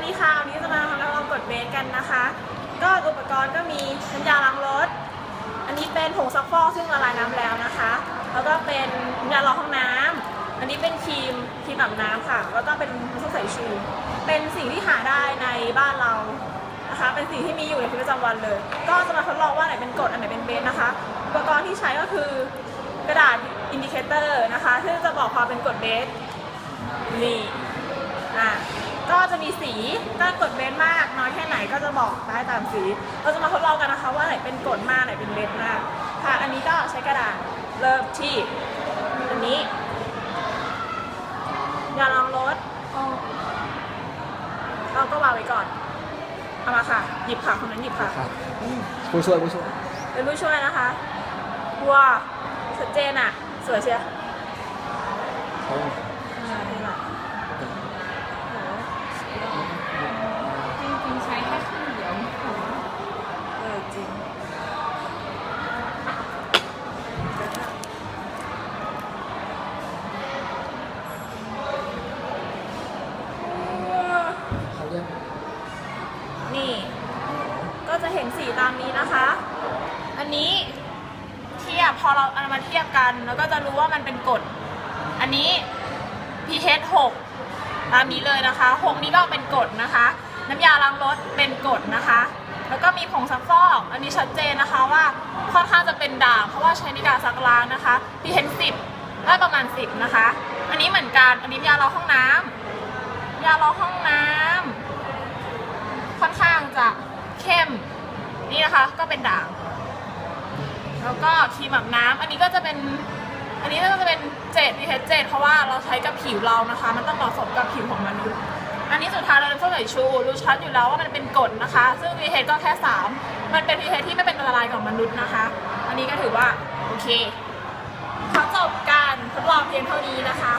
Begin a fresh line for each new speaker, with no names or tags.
วัสดีค่ะวันนี้จะมาทำลองกดเบสกันนะคะ ก็อุปกรณ์ก็มีน้ำยาล้างรถ อันนี้เป็นผงซักฟอกซึ่งละลายน้ำแล้วนะคะ แล้วก็เป็นน้ำยาล้างห้องน้ำอันนี้เป็นครีมครีมอาบน้ำค่ะ แล้วก็เป็นน้ำส้มสายชู เป็นสิ่งที่หาได้ในบ้านเรานะคะ เป็นสิ่งที่มีอยู่ในชีวิตประจำวันเลย ก็จะมาทดลองว่าไหนเป็นกดอันไหนเป็นเบสนะคะ อุปกรณ์ที่ใช้ก็คือกระดาษอินดิเคเตอร์นะคะซึ่งจะบอกความเป็นกดเบสนี่ จะมีสีถ้ากดเบนมากน้อยแค่ไหนก็จะบอกได้ตามสี เราจะมาทดลองกันนะคะว่าไหนเป็นกดมากไหนเป็นเบนมากค่ะอันนี้ก็ใช้กระดาษเริ่มที่อันนี้ยาลองรถเราก็วางไว้ก่อนเอามาค่ะ หยิบค่ะคนนั้นหยิบค่ะ
ครับผู้ช่วยผู้ช่วย
เป็นผู้ช่วยนะคะว้าชัดเจนอะ สวยเชียว
เขา
อ่านี่แหละโห
จริงๆใช้แค่ครึ่งเดียว
เออจริง
เขาเรียก
นี่ ก็ จะเห็นสีตามนี้นะคะ อันนี้เทียบพอเราเอามาเทียบกัน แล้วก็จะรู้ว่ามันเป็นกรดอันนี้ pH 6ตามนี้เลยนะคะ 6 นี้ก็เป็นกรดนะคะ น้ำยาล้างรถเป็นกรดนะคะ แล้วก็มีผงซักฟอกอันนี้ชัดเจนนะคะว่าค่อนข้างจะเป็นด่างเพราะว่าใช้ในการซักล้างนะคะ pH 10ได้ประมาณ 10 นะคะ อันนี้เหมือนกันอันนี้ยาล้างห้องน้ำยาล้างห้องน้ำค่อนข้างจะเข้ม นี่นะคะก็เป็นด่าง แล้วก็ครีมแบบน้ำ อันนี้ก็จะเป็น อันนี้ก็จะเป็นเจตดีเทเจตเพราะว่าเราใช้กับผิวเรานะคะ มันต้องเหมาะสมกับผิวของมนุษย์ อันนี้สุดท้ายเราเป็นพวกไหนชูรู้ชัดอยู่แล้วว่ามันเป็นกดนะคะ ซึ่งดีเทก็แค่สามมันเป็นดีเทที่ไม่เป็นอันตรายกับมนุษย์นะคะ อันนี้ก็ถือว่าโอเคขอจบการทดลองเพียงเท่านี้นะคะ